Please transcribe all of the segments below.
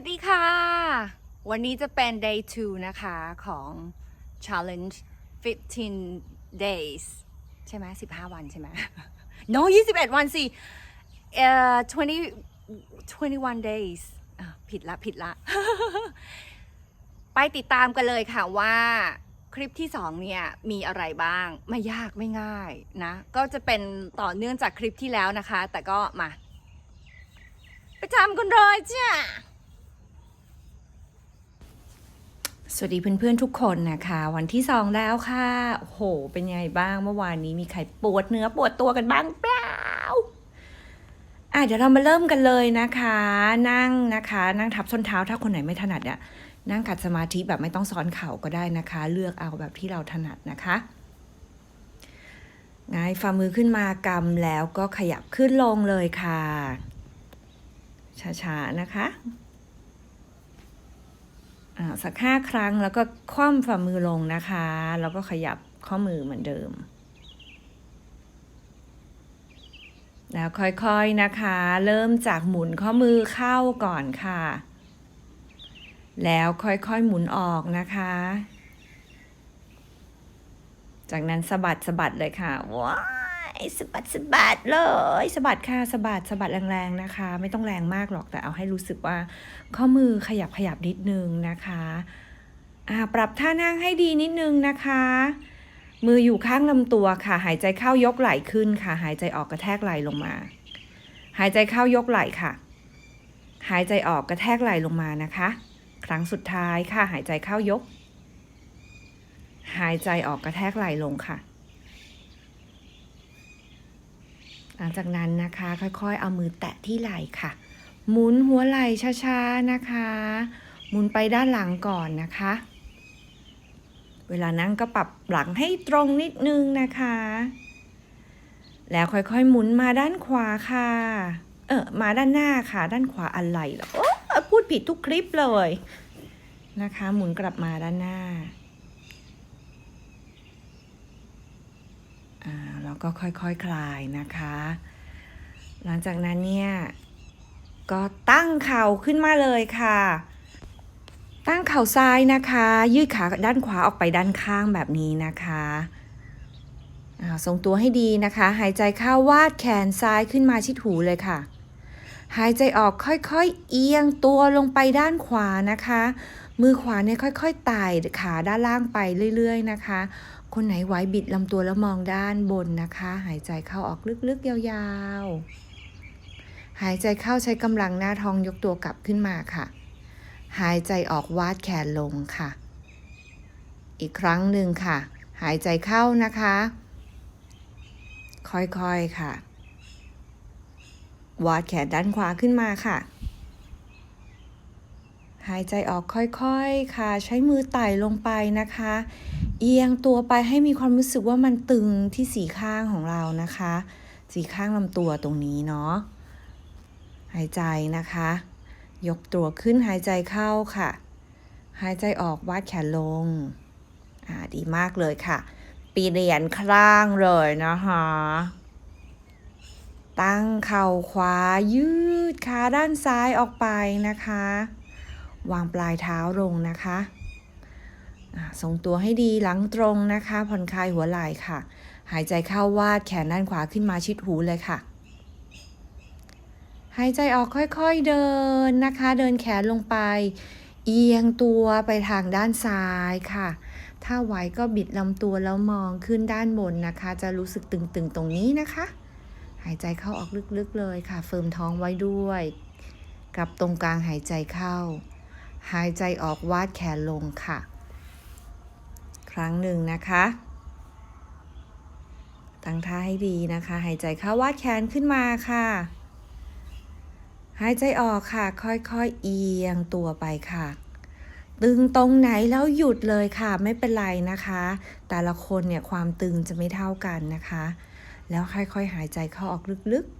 วัสดีค่ะ วันนี้จะเป็น day 2 นะคะของ challenge 15 days ใช่ไหม15 วันใช่ไหม no 21 วันสิเอ่อ20 21 days อะผิดละผิดละ ไปติดตามกันเลยค่ะว่าคลิปที่2เนี่ยมีอะไรบ้าง ไม่ยากไม่ง่ายนะ ก็จะเป็นต่อเนื่องจากคลิปที่แล้วนะคะ แต่ก็มา ไปทำกันเลยจ้ะ สวัสดีเพื่อนๆทุกคนนะคะ วันที่สองแล้วค่ะโอ้โห เป็นยังไงบ้างเมื่อวานนี้มีใครปวดเนื้อปวดตัวกันบ้างเปล่าอะเดี๋ยวเรามาเริ่มกันเลยนะคะ นั่งนะคะ นั่งทับส้นเท้าถ้าคนไหนไม่ถนัดเนี่ยนั่งกัดสมาธิแบบไม่ต้องซ้อนเข่าก็ได้นะคะ เลือกเอาแบบที่เราถนัดนะคะไงายฝ่ามือขึ้นมากำแล้วก็ขยับขึ้นลงเลยค่ะ ช้าๆนะคะ สักห้าครั้งแล้วก็คว่ำฝ่ามือลงนะคะ แล้วก็ขยับข้อมือเหมือนเดิม แล้วค่อยๆนะคะ เริ่มจากหมุนข้อมือเข้าก่อนค่ะ แล้วค่อยๆหมุนออกนะคะ จากนั้นสะบัดสะบัดเลยค่ะว้า สบัดสบัดเลยสบัดค่ะสบัดสบัดแรงๆนะคะ ไม่ต้องแรงมากหรอกแต่เอาให้รู้สึกว่า ข้อมือขยับขยับนิดนึงนะคะอ่าปรับท่านั่งให้ดีนิดนึงนะคะ มืออยู่ข้างลำตัวค่ะ หายใจเข้ายกไหล่ขึ้นค่ะ หายใจออกกระแทกไหล่ลงมา หายใจเข้ายกไหล่ค่ะ หายใจออกกระแทกไหล่ลงมานะคะ ครั้งสุดท้ายค่ะ หายใจเข้ายก หายใจออกกระแทกไหล่ลงค่ะ หลังจากนั้นนะคะ ค่อยๆ เอามือแตะที่ไหล่ค่ะ หมุนหัวไหล่ช้าๆนะคะ หมุนไปด้านหลังก่อนนะคะ เวลานั่งก็ปรับหลังให้ตรงนิดนึงนะคะ แล้วค่อยๆ หมุนมาด้านขวาค่ะ เออมาด้านหน้าค่ะ ด้านขวาอะไรเหรอโอ้พูดผิดทุกคลิปเลยนะคะ หมุนกลับมาด้านหน้า อ่า แล้วก็ค่อยๆคคลายนะคะ หลังจากนั้นเนี่ยก็ตั้งเข่าขึ้นมาเลยค่ะ ตั้งเข่าซ้ายนะคะ ยืดขาด้านขวาออกไปด้านข้างแบบนี้นะคะอ่าทรงตัวให้ดีนะคะ หายใจเข้าวาดแขนซ้ายขึ้นมาชิดหูเลยค่ะ หายใจออกค่อยๆ เอียงตัวลงไปด้านขวานะคะ มือขวาเนี่ยค่อยๆไต่ขาด้านล่างไปเรื่อย ๆ นะคะ คนไหนไหวบิดลำตัวแล้วมองด้านบนนะคะ หายใจเข้าออกลึกๆ ยาวๆ หายใจเข้าใช้กำลังหน้าท้องยกตัวกลับขึ้นมาค่ะ หายใจออกวาดแขนลงค่ะ อีกครั้งหนึ่งค่ะ หายใจเข้านะคะ ค่อยๆค่ะ วาดแขนด้านขวาขึ้นมาค่ะ หายใจออกค่อยๆค่ะ ใช้มือไต่ลงไปนะคะ เอียงตัวไปให้มีความรู้สึกว่ามันตึงที่สีข้างของเรานะคะ สีข้างลำตัวตรงนี้เนาะหายใจนะคะ ยกตัวขึ้นหายใจเข้าค่ะ หายใจออกวาดแขนลงอ่าดีมากเลยค่ะ ปีเรียนข้างเลยนะคะตั้งเข่าขวายืดขาด้านซ้ายออกไปนะคะ วางปลายเท้าลงนะคะอ่าทรงตัวให้ดีหลังตรงนะคะ ผ่อนคลายหัวไหล่ค่ะ หายใจเข้าวาดแขนด้านขวาขึ้นมาชิดหูเลยค่ะ หายใจออกค่อยๆเดินนะคะ เดินแขนลงไป เอียงตัวไปทางด้านซ้ายค่ะ ถ้าไหวก็บิดลำตัวแล้วมองขึ้นด้านบนนะคะ จะรู้สึกตึงๆตรงนี้นะคะ หายใจเข้าออกลึกๆเลยค่ะ เฟิร์มท้องไว้ด้วยกลับตรงกลางหายใจเข้า หายใจออกวาดแขนลงค่ะ ครั้งหนึ่งนะคะ ตั้งท่าให้ดีนะคะ หายใจเข้าวาดแขนขึ้นมาค่ะ หายใจออกค่ะ ค่อยๆเอียงตัวไปค่ะตึงตรงไหนแล้วหยุดเลยค่ะไม่เป็นไรนะคะ แต่ละคนเนี่ยความตึงจะไม่เท่ากันนะคะ แล้วค่อยๆหายใจเข้าออกลึกๆ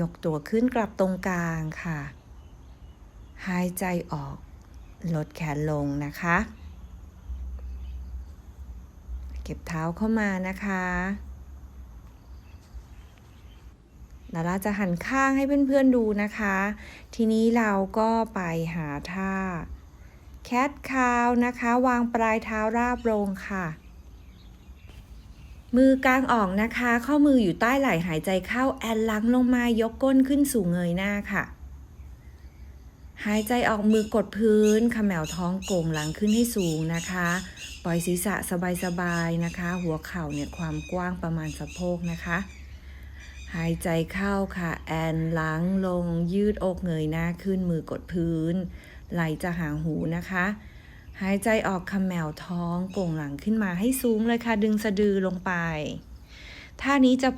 ยกตัวขึ้นกลับตรงกลางค่ะ หายใจออก ลดแขนลงนะคะ เก็บเท้าเข้ามานะคะดาราจะหันข้างให้เพื่อนๆดูนะคะ ทีนี้เราก็ไปหาท่า แคทคาวนะคะ วางปลายเท้าราบลงค่ะ มือกลางออกนะคะ ข้อมืออยู่ใต้ไหล่หายใจเข้าแอนหลังลงมายกก้นขึ้นสู่เงยหน้าค่ะ หายใจออกมือกดพื้นขมวท้องโก่งหลังขึ้นให้สูงนะคะ ปล่อยศีรษะสบายๆนะคะ หัวเข่าเนี่ยความกว้างประมาณสะโพกนะคะ หายใจเข้าค่ะ แอนหลังลงยืดอกเงยหน้าขึ้นมือกดพื้น ไหลจะหางหูนะคะ หายใจออกคำแมวท้องโก่งหลังขึ้นมาให้สูงเลยค่ะ ดึงสะดือลงไป ท่านี้จะ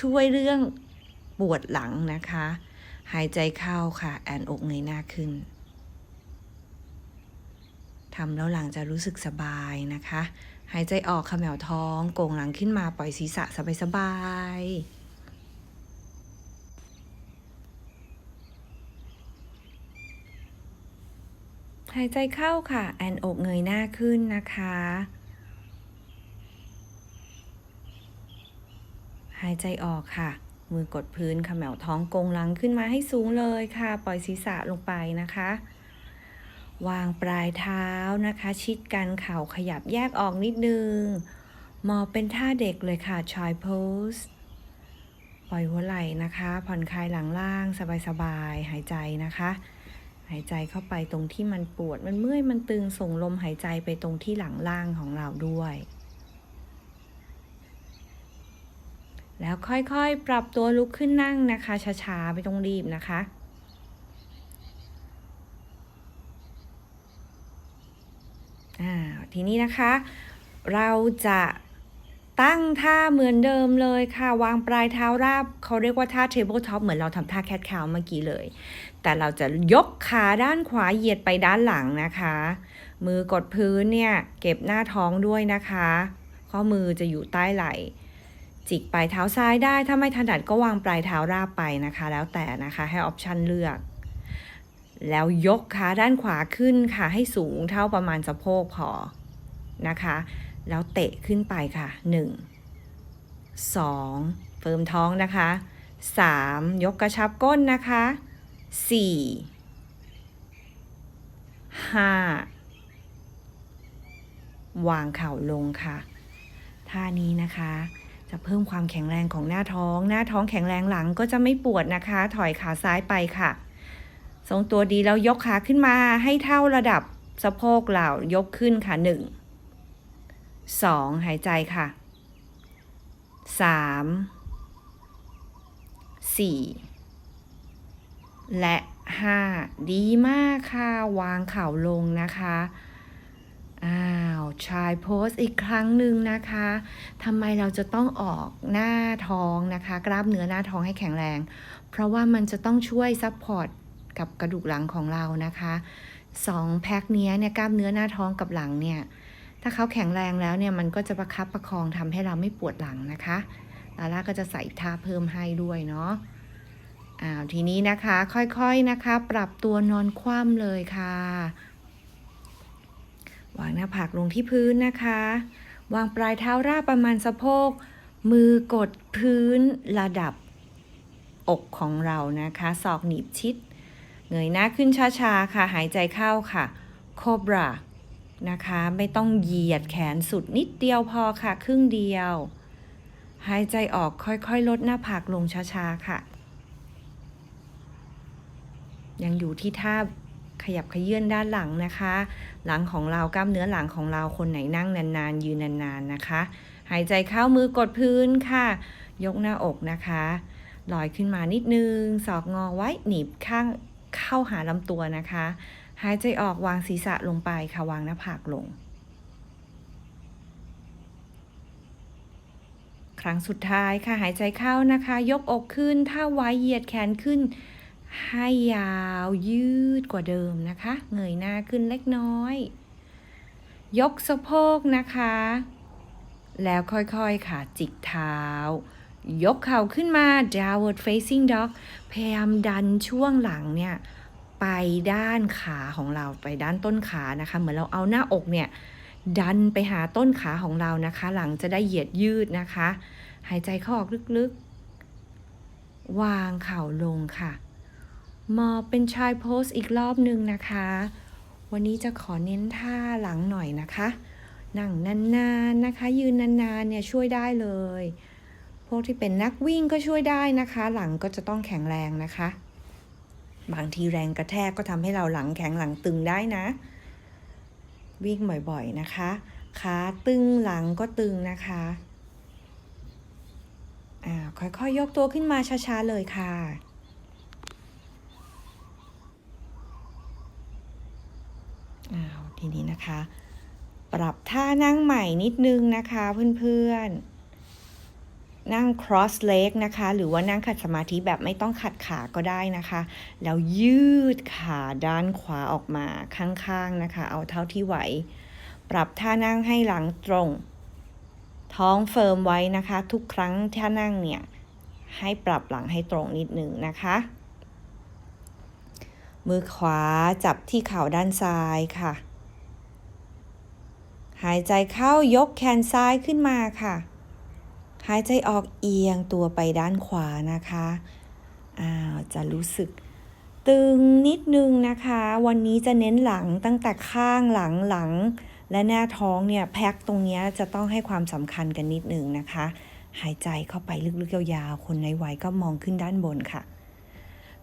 ช่วยเรื่องปวดหลังนะคะ หายใจเข้าค่ะ แอนอกเงยหน้าขึ้นทำแล้วหลังจะรู้สึกสบายนะคะ หายใจออกขมวท้อง โก่งหลังขึ้นมาปล่อยศีรษะสบายๆ หายใจเข้าค่ะ แอนอกเงยหน้าขึ้นนะคะ หายใจออกค่ะ มือกดพื้นขมวท้องกงหลังขึ้นมาให้สูงเลยค่ะ ปล่อยศีรษะลงไปนะคะ วางปลายเท้านะคะ ชิดกันเข่าขยับแยกออกนิดนึงมอบเป็นท่าเด็กเลยค่ะ choi pose ปล่อยหัวไหล่นะคะ ผ่อนคลายหลังล่างสบายๆ หายใจนะคะ หายใจเข้าไปตรงที่มันปวด มันเมื่อย มันตึง ส่งลมหายใจไปตรงที่หลังล่างของเราด้วย แล้วค่อยๆ ปรับตัวลุกขึ้นนั่งนะคะ ช้าๆ ไม่ต้องรีบนะคะอ่าทีนี้นะคะ เราจะ ตั้งท่าเหมือนเดิมเลยค่ะ วางปลายเท้าราบ เขาเรียกว่าท่า table top เหมือนเราทำท่าแคทคาวเมื่อกี้เลย แต่เราจะยกขาด้านขวาเหยียดไปด้านหลังนะคะ มือกดพื้นเนี่ย เก็บหน้าท้องด้วยนะคะ ข้อมือจะอยู่ใต้ไหล่จิกปลายเท้าซ้ายได้ ถ้าไม่ถนัดก็วางปลายเท้าราบไปนะคะ แล้วแต่นะคะให้ออปชันเลือก แล้วยกขาด้านขวาขึ้นค่ะให้สูงเท่าประมาณสะโพกพอนะคะ แล้วเตะขึ้นไปค่ะ 1 2 เฟิร์มท้องนะคะ 3 ยกกระชับก้นนะคะ 4 5 วางเข่าลงค่ะ ท่านี้นะคะ จะเพิ่มความแข็งแรงของหน้าท้อง หน้าท้องแข็งแรงหลังก็จะไม่ปวดนะคะ ถอยขาซ้ายไปค่ะ ทรงตัวดีแล้วยกขาขึ้นมาให้เท่าระดับสะโพกเรายกขึ้นค่ะ 1 2หายใจค่ะ3 4และ5ดีมากค่ะ วางเข่าลงนะคะอ้าวชายโพสอีกครั้งหนึ่งนะคะทำไมเราจะต้องออกหน้าท้องนะคะ กล้ามเนื้อหน้าท้องให้แข็งแรง เพราะว่ามันจะต้องช่วยซัพพอร์ตกับกระดูกหลังของเรานะคะสองแพ็คเนี้ยเนี่ยกล้ามเนื้อหน้าท้องกับหลังเนี่ย ถ้าเขาแข็งแรงแล้วเนี่ยมันก็จะประคับประคองทำให้เราไม่ปวดหลังนะคะลาล่าก็จะใส่ท่าเพิ่มให้ด้วยเนาะอ้าวทีนี้นะคะค่อยๆนะคะ ปรับตัวนอนคว่ำเลยค่ะ วางหน้าผากลงที่พื้นนะคะ วางปลายเท้าราบประมาณสะโพก มือกดพื้นระดับอกของเรานะคะศอกหนีบชิด เงยหน้าขึ้นช้าๆค่ะ หายใจเข้าค่ะ โคบรา นะคะ ไม่ต้องเหยียดแขนสุดนิดเดียวพอค่ะ ครึ่งเดียว หายใจออกค่อยๆ ลดหน้าผากลงช้าๆ ค่ะ ยังอยู่ที่ท่าขยับขยื่นด้านหลังนะคะ หลังของเรากล้ามเนื้อหลังของเราคนไหนนั่งนานๆ ยืนนานๆนะคะ หายใจเข้ามือกดพื้นค่ะ ยกหน้าอกนะคะลอยขึ้นมานิดนึงศอกงอไว้หนีบข้างเข้าหาลำตัวนะคะ หายใจออกวางศีรษะลงไปค่ะวางหน้าผากลง ครั้งสุดท้ายค่ะหายใจเข้านะคะ ยกอกขึ้น ถ้าไว้เหยียดแขนขึ้น ให้ยาวยืดกว่าเดิมนะคะ เงยหน้าขึ้นเล็กน้อย ยกสะโพกนะคะ แล้วค่อยๆค่ะจิกเท้ายกเข่าขึ้นมา downward facing dog พยายามดันช่วงหลังเนี่ย ไปด้านขาของเราไปด้านต้นขานะคะ เหมือนเราเอาหน้าอกเนี่ยดันไปหาต้นขาของเรานะคะ หลังจะได้เหยียดยืดนะคะ หายใจเข้าออกลึกๆ วางเข่าลงค่ะมอบเป็นชายโพสอีกรอบหนึ่งนะคะ วันนี้จะขอเน้นท่าหลังหน่อยนะคะ นั่งนานๆนะคะ ยืนนานๆเนี่ยช่วยได้เลย พวกที่เป็นนักวิ่งก็ช่วยได้นะคะ หลังก็จะต้องแข็งแรงนะคะ บางทีแรงกระแทกก็ทำให้เราหลังแข็งหลังตึงได้นะ วิ่งบ่อยๆนะคะขาตึงหลังก็ตึงนะคะอ่าค่อยๆยกตัวขึ้นมาช้าๆเลยค่ะอ้าวทีนี้นะคะ ปรับท่านั่งใหม่นิดนึงนะคะเพื่อนๆ นั่ง cross leg นะคะ หรือว่านั่งขัดสมาธิแบบไม่ต้องขัดขาก็ได้นะคะ แล้วยืดขาด้านขวาออกมาข้างๆนะคะ เอาเท่าที่ไหว ปรับท่านั่งให้หลังตรง ท้องเฟิร์มไว้นะคะ ทุกครั้งท่านั่งเนี่ย ให้ปรับหลังให้ตรงนิดหนึ่งนะคะ มือขวาจับที่เข่าด้านซ้ายค่ะ หายใจเข้ายกแขนซ้ายขึ้นมาค่ะ หายใจออกเอียงตัวไปด้านขวานะคะอ้าวจะรู้สึกตึงนิดนึงนะคะ วันนี้จะเน้นหลังตั้งแต่ข้างหลังหลัง และหน้าท้องเนี่ยแพ็คตรงนี้จะต้องให้ความสำคัญกันนิดนึงนะคะ หายใจเข้าไปลึกๆยาวๆคนในวัยก็มองขึ้นด้านบนค่ะ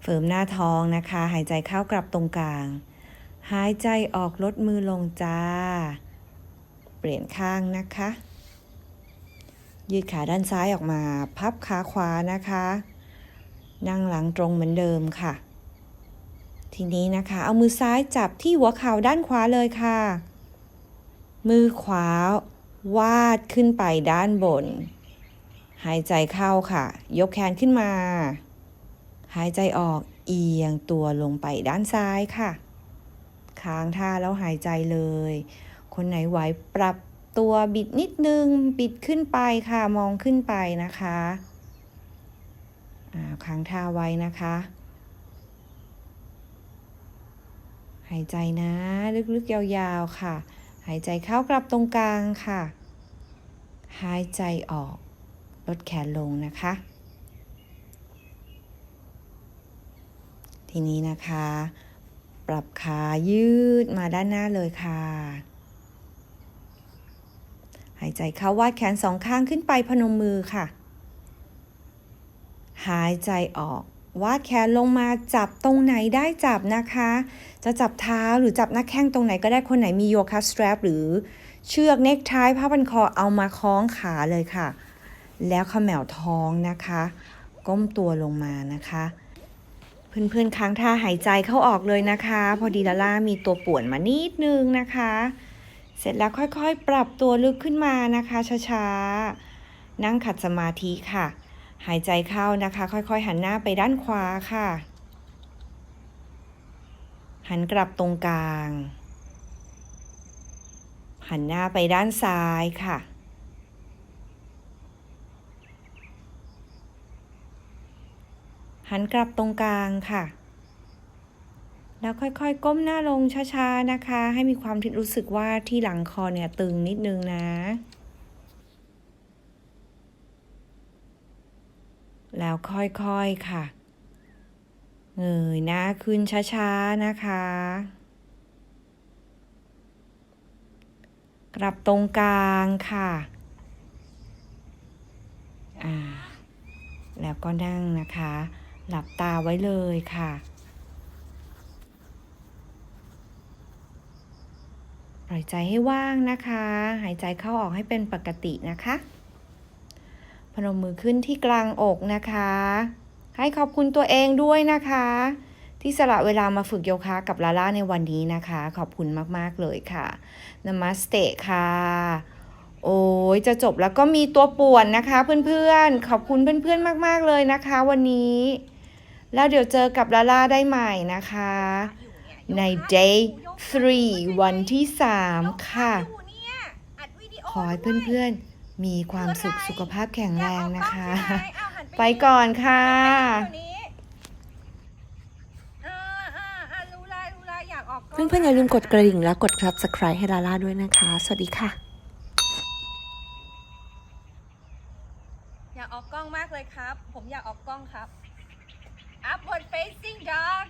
เฟิร์มหน้าท้องนะคะ หายใจเข้ากลับตรงกลาง หายใจออกลดมือลงจ้า เปลี่ยนข้างนะคะ ยืดขาด้านซ้ายออกมา พับขาขวานะคะ นั่งหลังตรงเหมือนเดิมค่ะ ทีนี้นะคะ เอามือซ้ายจับที่หัวเข่าด้านขวาเลยค่ะ มือขวาวาดขึ้นไปด้านบน หายใจเข้าค่ะ ยกแขนขึ้นมา หายใจออกเอียงตัวลงไปด้านซ้ายค่ะ ค้างท่าแล้วหายใจเลย คนไหนไหวปรับ ตัวบิดนิดนึง บิดขึ้นไปค่ะมองขึ้นไปนะคะค้างท่าไว้นะคะ หายใจนะ ลึกๆยาวๆค่ะ หายใจเข้ากลับตรงกลางค่ะ หายใจออก ลดแขนลงนะคะ ทีนี้นะคะ ปรับขายืดมาด้านหน้าเลยค่ะายใจเข้าวาดแขนสองข้างขึ้นไปพนมมือค่ะ หายใจออก วาดแขนลงมาจับตรงไหนได้จับนะคะ จะจับเท้าหรือจับหน้าแข้งตรงไหนก็ได้คนไหนมีโยคะสแตรปหรือเชือกเนคไทผ้าพันคอเอามาคล้องขาเลยค่ะ แล้วขมวท้องนะคะ ก้มตัวลงมานะคะเพื่อนๆค้างท่าหายใจเข้าออกเลยนะคะ พอดีลาล่ามีตัวป่วนมานิดนึงนะคะ เสร็จแล้วค่อยๆ ปรับตัวลึกขึ้นมานะคะช้าๆ นั่งขัดสมาธิค่ะ หายใจเข้านะคะ ค่อยๆ หันหน้าไปด้านขวาค่ะ หันกลับตรงกลาง หันหน้าไปด้านซ้ายค่ะ หันกลับตรงกลางค่ะ แล้วค่อยๆ ก้มหน้าลงช้าๆนะคะ ให้มีความรู้สึกว่าที่หลังคอเนี่ยตึงนิดนึงนะ แล้วค่อยๆค่ะ เงยหน้าขึ้นช้าๆนะคะ กลับตรงกลางค่ะอ่าแล้วก็นั่งนะคะ หลับตาไว้เลยค่ะ ปล่อยใจให้ว่างนะคะ หายใจเข้าออกให้เป็นปกตินะคะ พนมมือขึ้นที่กลางอกนะคะ ให้ขอบคุณตัวเองด้วยนะคะ ที่สละเวลามาฝึกโยคะกับลาล่าในวันนี้นะคะ ขอบคุณมาก ๆ เลยค่ะนามัสเตค่ะ โอ้ยจะจบแล้วก็มีตัวป่วนนะคะเพื่อนๆ ขอบคุณเพื่อนๆ มาก ๆ เลยนะคะ วันนี้ แล้วเดี๋ยวเจอกับลาล่าได้ใหม่นะคะ ใน day 3 วันที่ 3 ค่ะ ขอให้เพื่อนๆ มีความสุขสุขภาพแข็งแรงนะคะ ไปก่อนค่ะเพื่อนๆ อย่าลืมกดกระดิ่งและกด subscribe ให้ลาล่าด้วยนะคะ สวัสดีค่ะ อยากออกกล้องมากเลยครับ ผมอยากออกกล้องครับ upward facing dog